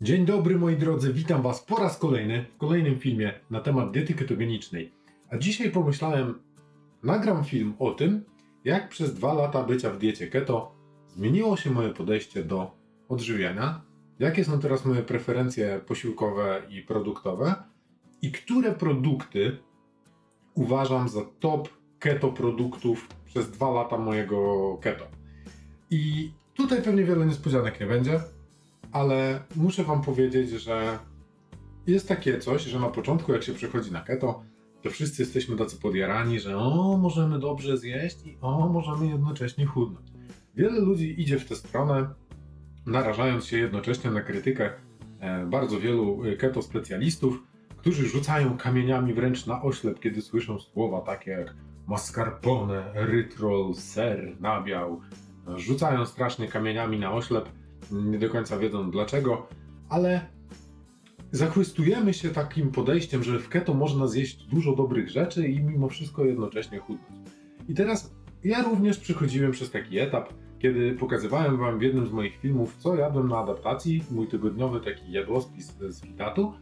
Dzień dobry moi drodzy, witam was po raz kolejny w kolejnym filmie na temat diety ketogenicznej. A dzisiaj pomyślałem, nagram film o tym, jak przez dwa lata bycia w diecie keto zmieniło się moje podejście do odżywiania, jakie są teraz moje preferencje posiłkowe i produktowe i które produkty uważam za top keto produktów przez dwa lata mojego keto. I tutaj pewnie wiele niespodzianek nie będzie, ale muszę wam powiedzieć, że jest takie coś, że na początku jak się przechodzi na keto, to wszyscy jesteśmy tacy podjarani, że o, możemy dobrze zjeść i o, możemy jednocześnie chudnąć. Wiele ludzi idzie w tę stronę, narażając się jednocześnie na krytykę e, bardzo wielu e, keto specjalistów, którzy rzucają kamieniami wręcz na oślep, kiedy słyszą słowa takie jak mascarpone, erytrol, ser, nabiał. Rzucają strasznie kamieniami na oślep, nie do końca wiedzą dlaczego, ale zachwystujemy się takim podejściem, że w keto można zjeść dużo dobrych rzeczy i mimo wszystko jednocześnie chudnąć. I teraz ja również przechodziłem przez taki etap, kiedy pokazywałem wam w jednym z moich filmów, co jadłem na adaptacji, mój tygodniowy taki jadłospis z Fitatu.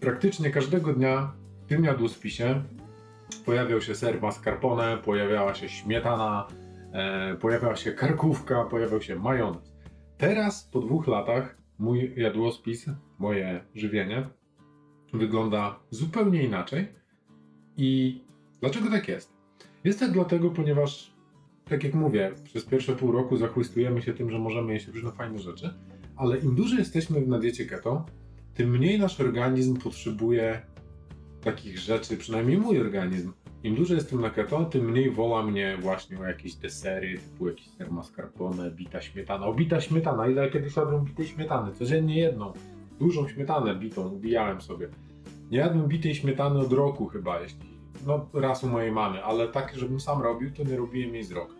Praktycznie każdego dnia w tym jadłospisie pojawiał się ser mascarpone, pojawiała się śmietana, e, pojawiała się karkówka, pojawiał się majonez. Teraz, po dwóch latach, mój jadłospis, moje żywienie wygląda zupełnie inaczej. I dlaczego tak jest? Jest tak dlatego, ponieważ, tak jak mówię, przez pierwsze pół roku zachwystujemy się tym, że możemy jeść różne fajne rzeczy, ale im dłużej jesteśmy na diecie keto, tym mniej nasz organizm potrzebuje takich rzeczy, przynajmniej mój organizm. Im dłużej jestem na keto, tym mniej woła mnie właśnie o jakieś desery, typu jakiś ser mascarpone, bita śmietana. O, bita śmietana, ile kiedyś jadłem bitej śmietany? Codziennie jedną. Dużą śmietanę bitą, ubijałem sobie. Nie jadłem bitej śmietany od roku chyba, jeśli... No, raz u mojej mamy, ale tak, żebym sam robił, to nie robiłem jej z rok.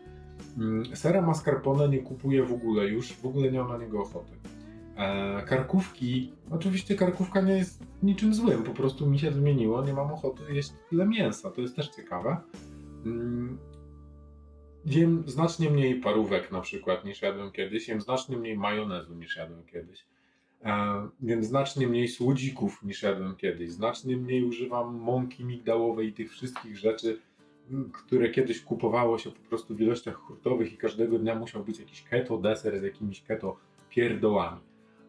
Mm, Sera mascarpone nie kupuję w ogóle już, w ogóle nie mam na niego ochoty. Karkówki, oczywiście karkówka nie jest niczym złym, po prostu mi się zmieniło, nie mam ochoty jeść tyle mięsa, to jest też ciekawe. Mm, Jem znacznie mniej parówek na przykład niż jadłem kiedyś, jem znacznie mniej majonezu niż jadłem kiedyś. Jem znacznie mniej słodzików niż jadłem kiedyś, znacznie mniej używam mąki migdałowej i tych wszystkich rzeczy, m, które kiedyś kupowało się po prostu w ilościach hurtowych i każdego dnia musiał być jakiś keto deser z jakimiś keto pierdołami.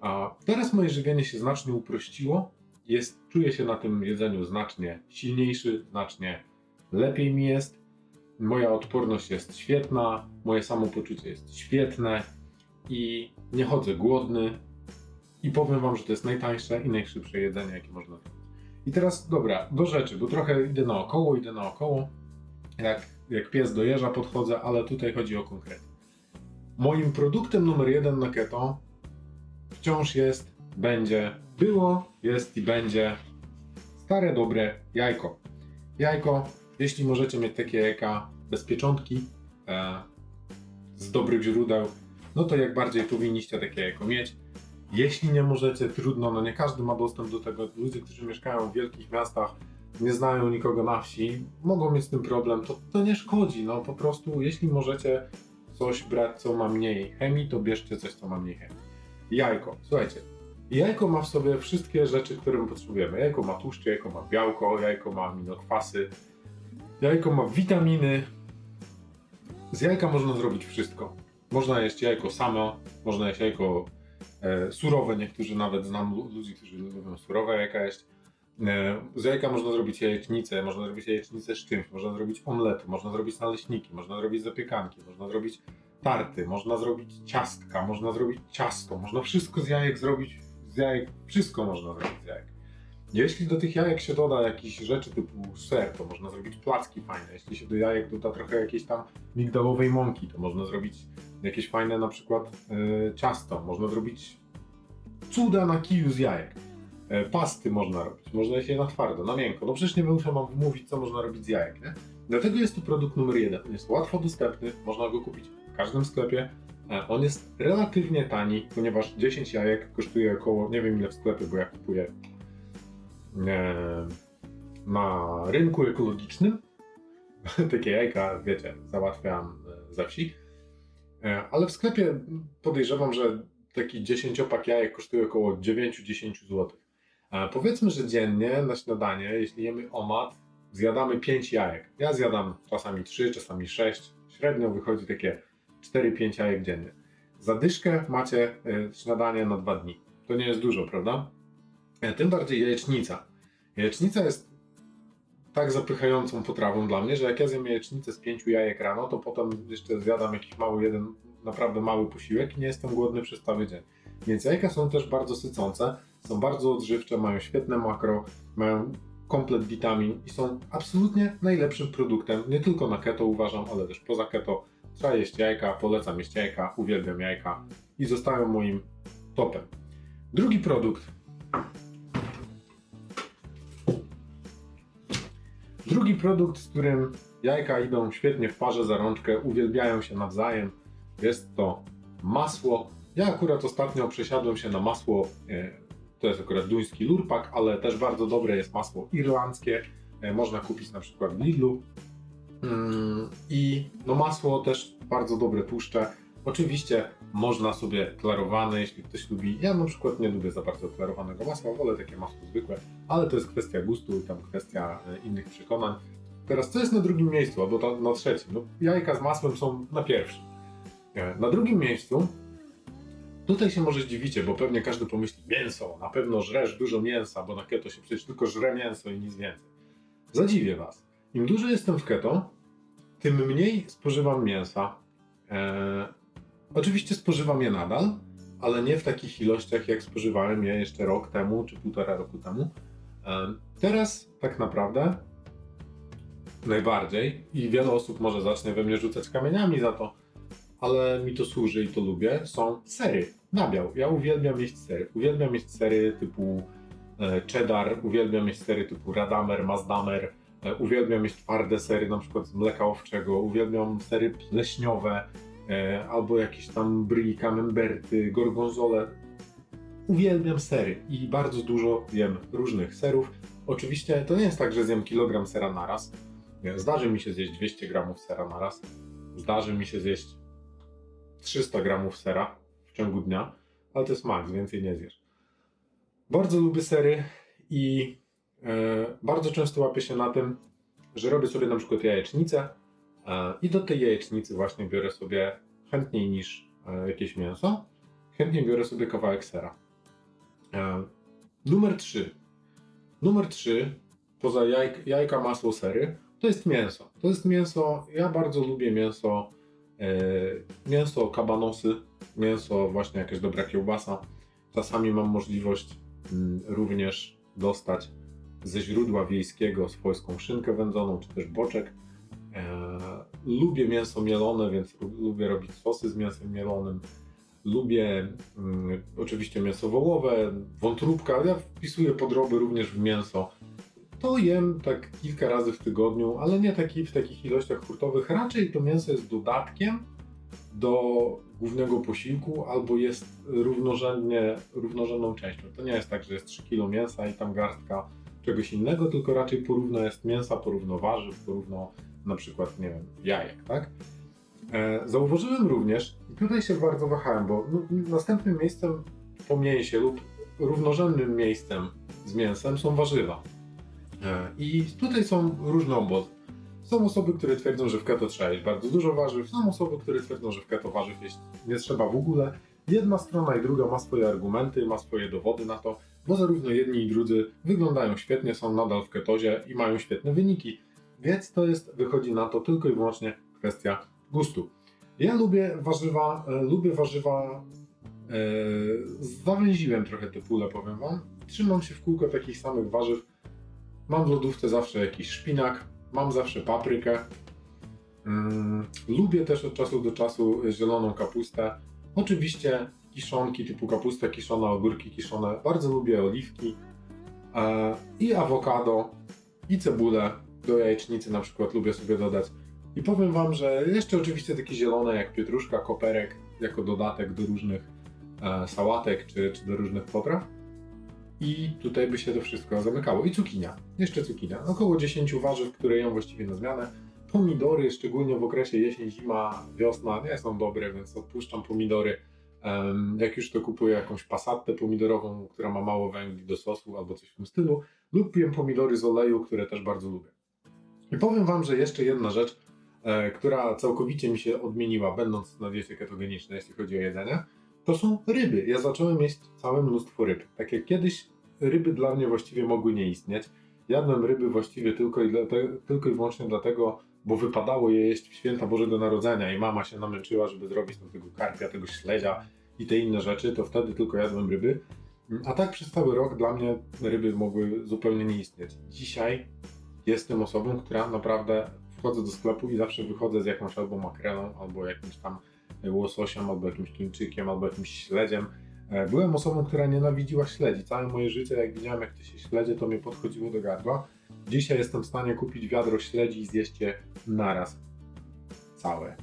A teraz moje żywienie się znacznie uprościło. Jest, czuję się na tym jedzeniu znacznie silniejszy, znacznie lepiej mi jest. Moja odporność jest świetna, moje samopoczucie jest świetne i nie chodzę głodny. I powiem wam, że to jest najtańsze i najszybsze jedzenie, jakie można zrobić. I teraz, dobra, do rzeczy, bo trochę idę naokoło, idę naokoło. Jak, jak pies do jeża podchodzę, ale tutaj chodzi o konkrety. Moim produktem numer jeden na keto wciąż jest, będzie, było, jest i będzie stare, dobre jajko. Jajko, jeśli możecie mieć takie jajka bez pieczątki, e, z dobrych źródeł, no to jak bardziej powinniście takie jajko mieć. Jeśli nie możecie, trudno, no nie każdy ma dostęp do tego. Ludzie, którzy mieszkają w wielkich miastach, nie znają nikogo na wsi, mogą mieć z tym problem, to, to nie szkodzi. No po prostu, jeśli możecie coś brać, co ma mniej chemii, to bierzcie coś, co ma mniej chemii. Jajko. Słuchajcie, jajko ma w sobie wszystkie rzeczy, które my potrzebujemy. Jajko ma tłuszcze, jajko ma białko, jajko ma aminokwasy, jajko ma witaminy. Z jajka można zrobić wszystko. Można jeść jajko samo, można jeść jajko e, surowe. Niektórzy nawet znam lu- ludzi, którzy lubią surowe jajka jeść. E, z jajka można zrobić jajecznicę, można zrobić jajecznicę z czymś, można zrobić omlety, można zrobić naleśniki, można zrobić zapiekanki, można zrobić tarty, można zrobić ciastka, można zrobić ciasto, można wszystko z jajek zrobić, z jajek, wszystko można zrobić z jajek. Jeśli do tych jajek się doda jakieś rzeczy typu ser, to można zrobić placki fajne. Jeśli się do jajek doda trochę jakiejś tam migdałowej mąki, to można zrobić jakieś fajne na przykład e, ciasto, można zrobić cuda na kiju z jajek. E, pasty można robić, można je na twardo, na miękko. No przecież nie muszę wam mówić, co można robić z jajek, nie? Dlatego jest to produkt numer jeden. Jest łatwo dostępny, można go kupić każdym sklepie. E, On jest relatywnie tani, ponieważ 10 jajek kosztuje około, nie wiem ile w sklepie, bo ja kupuję e, na rynku ekologicznym. Takie jajka, wiecie, załatwiam e, ze wsi. Ale w sklepie podejrzewam, że taki 10 pak jajek kosztuje około 9-10 zł. Powiedzmy, że dziennie na śniadanie, jeśli jemy omat, zjadamy 5 jajek. Ja zjadam czasami 3, czasami 6. Średnio wychodzi takie 4-5 jajek dziennie. Za dyszkę macie e, śniadanie na 2 dni. To nie jest dużo, prawda? E, Tym bardziej jajecznica. Jajecznica jest tak zapychającą potrawą dla mnie, że jak ja zjem jajecznicę z pięciu jajek rano, to potem jeszcze zjadam jakiś mały jeden, naprawdę mały posiłek i nie jestem głodny przez cały dzień. Więc jajka są też bardzo sycące, są bardzo odżywcze, mają świetne makro, mają komplet witamin i są absolutnie najlepszym produktem, nie tylko na keto uważam, ale też poza keto. Trzeba jeść jajka, polecam jeść jajka, uwielbiam jajka i zostają moim topem. Drugi produkt. Drugi produkt, z którym jajka idą świetnie w parze za rączkę, uwielbiają się nawzajem, jest to masło. Ja akurat ostatnio przesiadłem się na masło, e, to jest akurat duński lurpak, ale też bardzo dobre jest masło irlandzkie. E, Można kupić na przykład w Lidlu. Mm, I no masło też bardzo dobre tłuszcze. Oczywiście można sobie klarowane, jeśli ktoś lubi. Ja na przykład nie lubię za bardzo klarowanego masła, wolę takie masło zwykłe, ale to jest kwestia gustu i tam kwestia e, innych przekonań. Teraz co jest na drugim miejscu, albo na, trzecim? No, jajka z masłem są na pierwszym. E, Na drugim miejscu Tutaj się może zdziwicie, bo pewnie każdy pomyśli mięso, na pewno żresz dużo mięsa, bo na keto się przecież tylko żre mięso i nic więcej. Zadziwię was. Im dłużej jestem w keto, tym mniej spożywam mięsa. Eee, oczywiście spożywam je nadal, ale nie w takich ilościach, jak spożywałem je jeszcze rok temu, czy półtora roku temu. Eee, teraz tak naprawdę najbardziej i wiele osób może zacznie we mnie rzucać kamieniami za to, ale mi to służy i to lubię, są sery. Nabiał. Ja uwielbiam jeść sery. Uwielbiam jeść sery typu e, cheddar, uwielbiam jeść sery typu radamer, mazdamer, e, uwielbiam jeść twarde sery, na przykład z mleka owczego, uwielbiam sery pleśniowe, e, albo jakieś tam brie, camemberty, gorgonzole. Uwielbiam sery i bardzo dużo jem różnych serów. Oczywiście to nie jest tak, że zjem kilogram sera naraz. Zdarzy mi się zjeść 200 gramów sera naraz. Zdarzy mi się zjeść 300 gramów sera w ciągu dnia, ale to jest maks, więcej nie zjesz. Bardzo lubię sery i e, bardzo często łapię się na tym, że robię sobie na przykład jajecznicę e, i do tej jajecznicy właśnie biorę sobie chętniej niż e, jakieś mięso, chętniej biorę sobie kawałek sera. E, numer 3. Numer 3, poza jajk, jajka, masło, sery, to jest mięso. To jest mięso, ja bardzo lubię mięso E, mięso, kabanosy, mięso, właśnie jakaś dobra kiełbasa. Czasami mam możliwość mm, również dostać ze źródła wiejskiego swojską szynkę wędzoną, czy też boczek. E, lubię mięso mielone, więc lubię robić sosy z mięsem mielonym. Lubię mm, oczywiście mięso wołowe, wątróbka. Ja wpisuję podroby również w mięso. To jem tak kilka razy w tygodniu, ale nie taki, w takich ilościach hurtowych. Raczej to mięso jest dodatkiem do głównego posiłku albo jest równorzędnie, równorzędną częścią. To nie jest tak, że jest 3 kg mięsa i tam garstka czegoś innego, tylko raczej porówno jest mięsa, porówno warzyw, porówno na przykład, nie wiem, jajek, tak? E, zauważyłem również, i tutaj się bardzo wahałem, bo no, następnym miejscem po mięsie lub równorzędnym miejscem z mięsem są warzywa. E, I tutaj są różne obozy. Są osoby, które twierdzą, że w keto trzeba jeść bardzo dużo warzyw, są osoby, które twierdzą, że w keto warzyw jeść nie trzeba w ogóle. Jedna strona i druga ma swoje argumenty, ma swoje dowody na to, bo zarówno jedni i drudzy wyglądają świetnie, są nadal w ketozie i mają świetne wyniki. Więc to jest, wychodzi na to tylko i wyłącznie kwestia gustu. Ja lubię warzywa, e, lubię warzywa, e, zawęziłem trochę tę pulę, powiem wam. Trzymam się w kółko takich samych warzyw, Mam w lodówce zawsze jakiś szpinak, mam zawsze paprykę. Mm, lubię też od czasu do czasu zieloną kapustę. Oczywiście kiszonki typu kapusta kiszona, ogórki kiszone. Bardzo lubię oliwki. E, I awokado, i cebulę do jajecznicy na przykład lubię sobie dodać. I powiem Wam, że jeszcze oczywiście takie zielone jak pietruszka, koperek jako dodatek do różnych e, sałatek czy, czy do różnych potraw. I tutaj by się to wszystko zamykało. I cukinia. Jeszcze cukinia. Około 10 warzyw, które ją właściwie na zmianę. Pomidory, szczególnie w okresie jesień, zima, wiosna, nie są dobre, więc odpuszczam pomidory. Jak już to kupuję jakąś pasatę pomidorową, która ma mało węgli do sosu albo coś w tym stylu, lub jem pomidory z oleju, które też bardzo lubię. I powiem Wam, że jeszcze jedna rzecz, e, która całkowicie mi się odmieniła, będąc na diecie ketogenicznej, jeśli chodzi o jedzenie, to są ryby. Ja zacząłem jeść całe mnóstwo ryb. Tak jak kiedyś ryby dla mnie właściwie mogły nie istnieć. Jadłem ryby właściwie tylko i, dlate, tylko i wyłącznie dlatego, bo wypadało je jeść w święta Bożego Narodzenia i mama się namęczyła, żeby zrobić tam tego karpia, tego śledzia i te inne rzeczy, to wtedy tylko jadłem ryby. A tak przez cały rok dla mnie ryby mogły zupełnie nie istnieć. Dzisiaj jestem osobą, która naprawdę wchodzę do sklepu i zawsze wychodzę z jakąś albo makrelą, albo jakimś tam łososiem, albo jakimś tuńczykiem, albo jakimś śledziem. E, Byłem osobą, która nienawidziła śledzi. Całe moje życie, jak widziałem, jak to się śledzie, to mnie podchodziło do gardła. Dzisiaj jestem w stanie kupić wiadro śledzi i zjeść je naraz. Całe.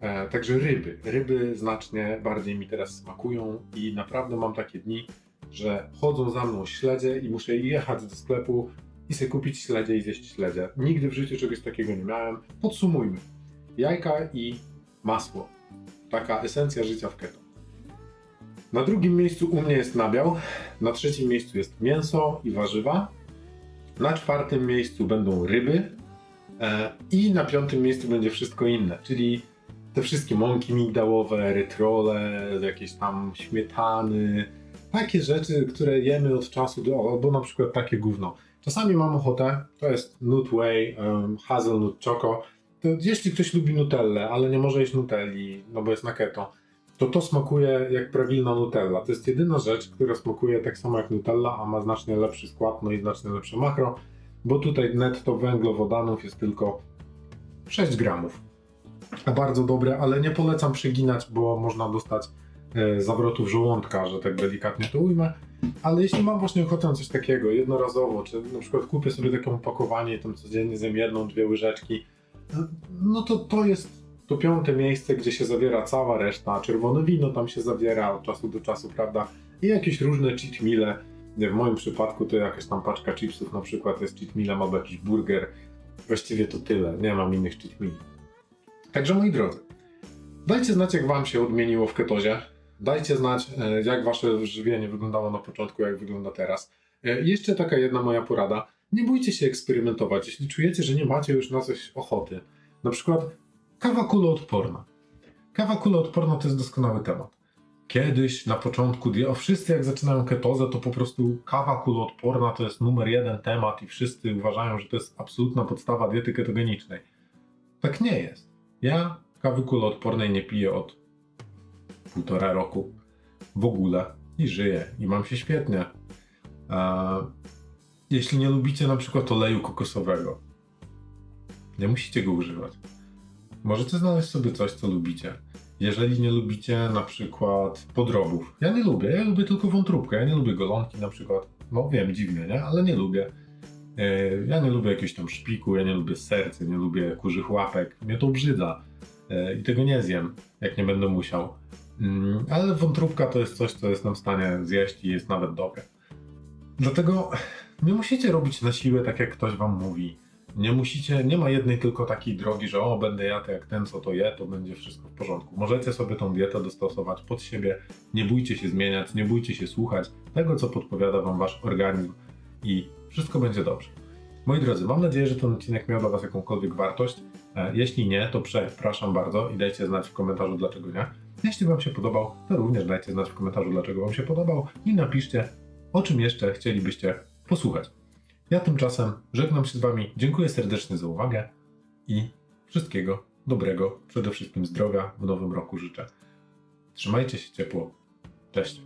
E, także ryby. Ryby znacznie bardziej mi teraz smakują i naprawdę mam takie dni, że chodzą za mną śledzie i muszę jechać do sklepu i sobie kupić śledzie i zjeść śledzie. Nigdy w życiu czegoś takiego nie miałem. Podsumujmy. Jajka i masło. Taka esencja życia w keto. Na drugim miejscu u mnie jest nabiał, na trzecim miejscu jest mięso i warzywa, na czwartym miejscu będą ryby e, i na piątym miejscu będzie wszystko inne, czyli te wszystkie mąki migdałowe, erytrole, jakieś tam śmietany, takie rzeczy, które jemy od czasu do, albo na przykład takie gówno. Czasami mam ochotę, to jest Nut Whey, um, Hazelnut Choco, to jeśli ktoś lubi Nutellę, ale nie może jeść Nutelli, no bo jest na keto, to to smakuje jak prawilna Nutella. To jest jedyna rzecz, która smakuje tak samo jak Nutella, a ma znacznie lepszy skład, no i znacznie lepsze makro, bo tutaj netto węglowodanów jest tylko 6 gramów. A bardzo dobre, ale nie polecam przeginać, bo można dostać e, zawrotów żołądka, że tak delikatnie to ujmę. Ale jeśli mam właśnie ochotę na coś takiego jednorazowo, czy na przykład kupię sobie takie opakowanie i tam codziennie zjem jedną, dwie łyżeczki, no to to jest to piąte miejsce, gdzie się zawiera cała reszta. Czerwone wino tam się zawiera od czasu do czasu, prawda? I jakieś różne cheat. W moim przypadku to jakaś tam paczka chipsów na przykład jest cheat mealem albo jakiś burger. Właściwie to tyle, nie mam innych cheat meali. Także moi drodzy, dajcie znać jak wam się odmieniło w ketozie. Dajcie znać e, jak wasze żywienie wyglądało na początku, jak wygląda teraz. E, Jeszcze taka jedna moja porada. Nie bójcie się eksperymentować, jeśli czujecie, że nie macie już na coś ochoty. Na przykład kawa kuloodporna. Kawa kuloodporna to jest doskonały temat. Kiedyś na początku, o wszyscy jak zaczynają ketozę, to po prostu kawa kuloodporna to jest numer jeden temat i wszyscy uważają, że to jest absolutna podstawa diety ketogenicznej. Tak nie jest. Ja kawy kuloodpornej nie piję od półtora roku w ogóle i żyję i mam się świetnie. A jeśli nie lubicie na przykład oleju kokosowego, nie musicie go używać. Możecie znaleźć sobie coś, co lubicie. Jeżeli nie lubicie na przykład podrobów. Ja nie lubię, ja lubię tylko wątróbkę. Ja nie lubię golonki na przykład. No wiem, dziwnie, nie? Ale nie lubię. E, Ja nie lubię jakiegoś tam szpiku, ja nie lubię sercy, nie lubię kurzych łapek. Mnie to obrzydza. E, I tego nie zjem, jak nie będę musiał. Mm, Ale wątróbka to jest coś, co jestem w stanie zjeść i jest nawet dobre. Dlatego nie musicie robić na siłę tak, jak ktoś wam mówi. Nie musicie, nie ma jednej tylko takiej drogi, że o, będę jadł jak ten, co to je, to będzie wszystko w porządku. Możecie sobie tą dietę dostosować pod siebie, nie bójcie się zmieniać, nie bójcie się słuchać tego, co podpowiada wam wasz organizm i wszystko będzie dobrze. Moi drodzy, mam nadzieję, że ten odcinek miał dla was jakąkolwiek wartość. E, Jeśli nie, to przepraszam bardzo i dajcie znać w komentarzu, dlaczego nie. Jeśli wam się podobał, to również dajcie znać w komentarzu, dlaczego wam się podobał i napiszcie, o czym jeszcze chcielibyście posłuchać. Ja tymczasem żegnam się z Wami, dziękuję serdecznie za uwagę i wszystkiego dobrego, przede wszystkim zdrowia w nowym roku życzę. Trzymajcie się ciepło. Cześć.